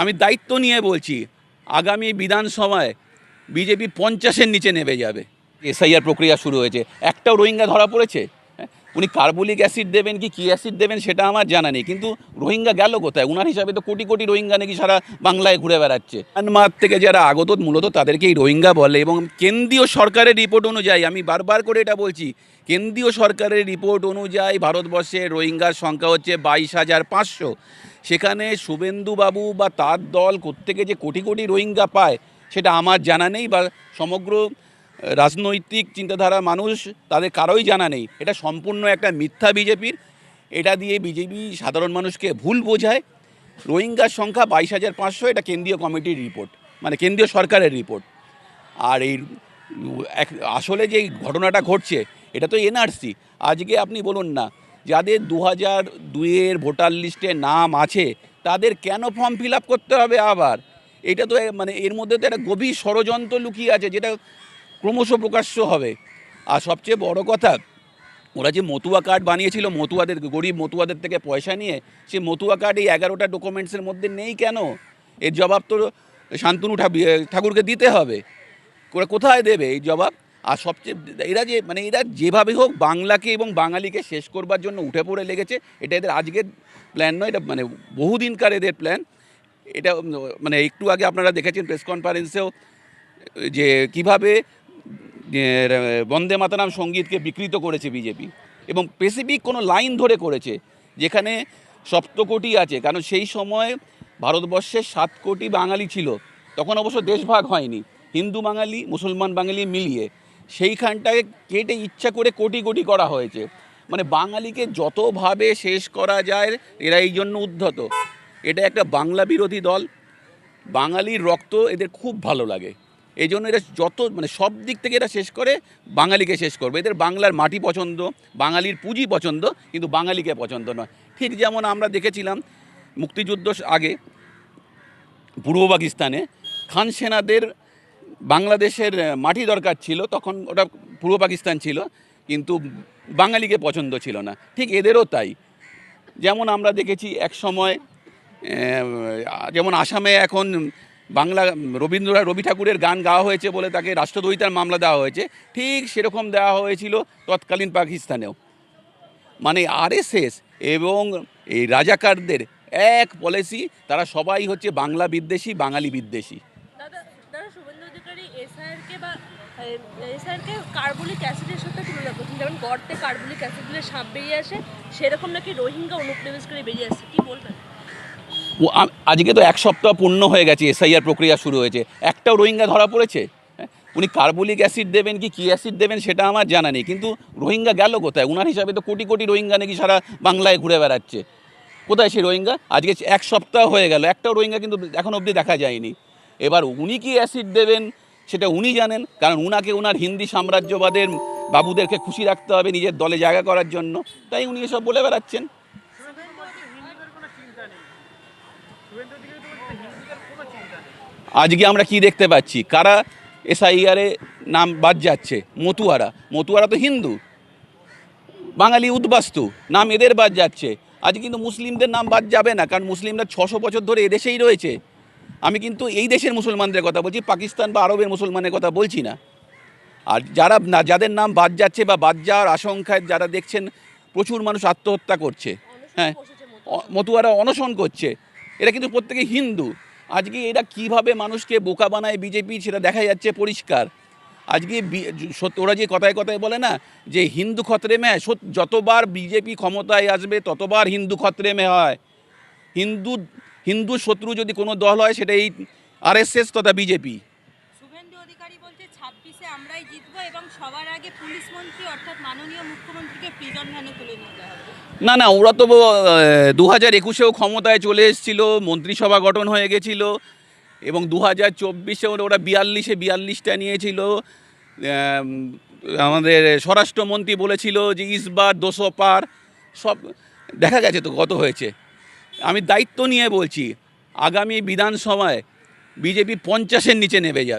আমি দায়িত্ব নিয়ে বলছি, আগামী বিধানসভায় বিজেপি পঞ্চাশের নিচে নেমে যাবে এসআইআর প্রক্রিয়া শুরু হয়েছে একটাও রোহিঙ্গা ধরা পড়েছে? উনি কার্বলিক অ্যাসিড দেবেন কি, কী অ্যাসিড দেবেন সেটা আমার জানা নেই। কিন্তু রোহিঙ্গা গেল কোথায়? ওনার হিসাবে তো কোটি কোটি রোহিঙ্গা নাকি সারা বাংলায় ঘুরে বেড়াচ্ছে। মায়ানমার থেকে যারা আগত মূলত তাদেরকেই রোহিঙ্গা বলে এবং কেন্দ্রীয় সরকারের রিপোর্ট অনুযায়ী, আমি বারবার করে এটা বলছি, কেন্দ্রীয় সরকারের রিপোর্ট অনুযায়ী ভারতবর্ষে রোহিঙ্গার সংখ্যা হচ্ছে বাইশ হাজার পাঁচশো। সেখানে শুভেন্দুবাবু বা তার দল কোত্থেকে যে কোটি কোটি রোহিঙ্গা পায়, সেটা আমার জানা নেই বা সমগ্র রাজনৈতিক চিন্তাধারা মানুষ তাদের কারোই জানা নেই। এটা সম্পূর্ণ একটা মিথ্যা বিজেপির। এটা দিয়ে বিজেপি সাধারণ মানুষকে ভুল বোঝায়। রোহিঙ্গার সংখ্যা বাইশ হাজার পাঁচশো, এটা কেন্দ্রীয় কমিটির রিপোর্ট মানে কেন্দ্রীয় সরকারের রিপোর্ট। আর এই আসলে যে ঘটনাটা ঘটছে, এটা তো এনআরসি। আজকে আপনি বলুন না, যাদের দু হাজার দুইয়ের ভোটার লিস্টে নাম আছে, তাদের কেন ফর্ম ফিল করতে হবে আবার? এটা তো মানে এর মধ্যে তো একটা গভীর ষড়যন্ত্র লুকিয়ে আছে, যেটা ক্রমশ প্রকাশ্য হবে। আর সবচেয়ে বড় কথা, ওরা যে মতুয়া কার্ড বানিয়েছিল, মতুয়াদের, গরিব মতুয়াদের থেকে পয়সা নিয়ে, সে মতুয়া কার্ড এই এগারোটা ডকুমেন্টসের মধ্যে নেই কেন? এর জবাব তো শান্তনু ঠাকুরকে দিতে হবে। ওরা কোথায় দেবে এই জবাব? আর সবচেয়ে, এরা যে মানে এরা যেভাবে হোক বাংলাকে এবং বাঙালিকে শেষ করবার জন্য উঠে পড়ে লেগেছে। এটা এদের আজকের প্ল্যান নয়, এটা মানে বহুদিনকার এদের প্ল্যান এটা মানে একটু আগে আপনারা দেখেছেন প্রেস কনফারেন্সেও যে কীভাবে বন্দে মাতারাম সঙ্গীতকে বিকৃত করেছে বিজেপি। এবং স্পেসিফিক কোনো লাইন ধরে করেছে, যেখানে সপ্তকোটি আছে। কারণ সেই সময় ভারতবর্ষের সাত কোটি বাঙালি ছিল। তখন অবশ্য দেশভাগ হয়নি। হিন্দু বাঙালি, মুসলমান বাঙালি মিলিয়ে সেইখানটাকে কেটে ইচ্ছা করে কোটি কোটি করা হয়েছে। মানে বাঙালিকে যতভাবে শেষ করা যায় এরা এই জন্য উদ্ধত। এটা একটা বাংলা বিরোধী দল। বাঙালির রক্ত এদের খুব ভালো লাগে। এই জন্য এরা যত মানে সব দিক থেকে এরা শেষ করে বাঙালিকে শেষ করবে। এদের বাংলার মাটি পছন্দ, বাঙালির পুঁজি পছন্দ, কিন্তু বাঙালিকে পছন্দ নয়। ঠিক যেমন আমরা দেখেছিলাম মুক্তিযুদ্ধ আগে পূর্ব পাকিস্তানে খান সেনাদের বাংলাদেশের মাটি দরকার ছিল, তখন ওটা পূর্ব পাকিস্তান ছিল, কিন্তু বাঙালিকে পছন্দ ছিল না। ঠিক এদেরও তাই। যেমন আমরা দেখেছি এক সময় যেমন আসামে এখন বাংলা রবীন্দ্রনাথ রবি ঠাকুরের গান গাওয়া হয়েছে বলে তাকে রাষ্ট্রদ্রোহিতার মামলা দেওয়া হয়েছে। ঠিক সেরকম দেওয়া হয়েছিল তৎকালীন পাকিস্তানেও। মানে আরএসএস এবং এই রাজাকারদের এক পলিসি তারা সবাই হচ্ছে বাংলা বিদ্বেষী, বাঙালি বিদ্বেষী। আসে, সেরকম নাকি রোহিঙ্গা অনুপ্রবেশ করে বেরিয়ে আসছে কি বলবেন? আজকে তো এক সপ্তাহ পূর্ণ হয়ে গেছে, এসআইআর প্রক্রিয়া শুরু হয়েছে। একটাও রোহিঙ্গা ধরা পড়েছে? হ্যাঁ? উনি কার্বলিক অ্যাসিড দেবেন কি, কী অ্যাসিড দেবেন সেটা আমার জানা নেই, কিন্তু রোহিঙ্গা গেল কোথায়? ওনার হিসাবে তো কোটি কোটি রোহিঙ্গা নাকি সারা বাংলায় ঘুরে বেড়াচ্ছে। কোথায় সেই রোহিঙ্গা? আজকে এক সপ্তাহ হয়ে গেল, একটাও রোহিঙ্গা কিন্তু এখন অবধি দেখা যায়নি। এবার উনি কি অ্যাসিড দেবেন সেটা উনি জানেন, কারণ উনাকে উনার হিন্দি সাম্রাজ্যবাদের বাবুদেরকে খুশি রাখতে হবে নিজের দলে জায়গা করার জন্য। তাই উনি এসব বলে বেড়াচ্ছেন। আজকে আমরা কি দেখতে পাচ্ছি? কারা এসআইআরে নাম বাদ যাচ্ছে? মতুয়ারা। মতুয়ারা তো হিন্দু। বাঙালি উদ্বাস্তু। নাম এদের বাদ যাচ্ছে। আজ কিন্তু মুসলিমদের নাম বাদ যাবে না, কারণ মুসলিমরা ছশো বছর ধরে এদেশেই রয়েছে। আমি কিন্তু এই দেশের মুসলমানদের কথা বলছি, পাকিস্তান বা আরবের মুসলমানের কথা বলছি না। আর যারা না, যাদের নাম বাদ যাচ্ছে বা বাদ যাওয়ার আশঙ্কায় যারা দেখছেন, প্রচুর মানুষ আত্মহত্যা করছে। হ্যাঁ মতুয়ারা অনশন করছে। এরা কিন্তু প্রত্যেকে হিন্দু। আজকে এরা কীভাবে মানুষকে বোকা বানায় বিজেপি, সেটা দেখা যাচ্ছে পরিষ্কার। আজকে ওরা যে কথায় কথায় বলে না, যে হিন্দু খতরে মে যতবার বিজেপি ক্ষমতায় আসবে, ততবার হিন্দু খতরে মে হয় হিন্দু হিন্দু শত্রু যদি কোনো দল হয়, সেটা এই আরএসএস তথা বিজেপি। সবার আগে পুলিশ মন্ত্রী অর্থাৎ মাননীয় মুখ্যমন্ত্রীকে প্রিজন ভ্যানে তুলে যাওয়া হবে। না না, ওরা তো দু হাজার একুশেও ক্ষমতায় চলে এসেছিল, মন্ত্রিসভা গঠন হয়ে গেছিল, এবং দু হাজার চব্বিশে ওরা বিয়াল্লিশে বিয়াল্লিশটা নিয়েছিল। আমাদের স্বরাষ্ট্রমন্ত্রী বলেছিল যে ইসবার দোষো পার সব, দেখা গেছে তো কত হয়েছে। আমি দায়িত্ব নিয়ে বলছি, আগামী বিধানসভায় বিজেপি পঞ্চাশের নিচে নেমে যাবে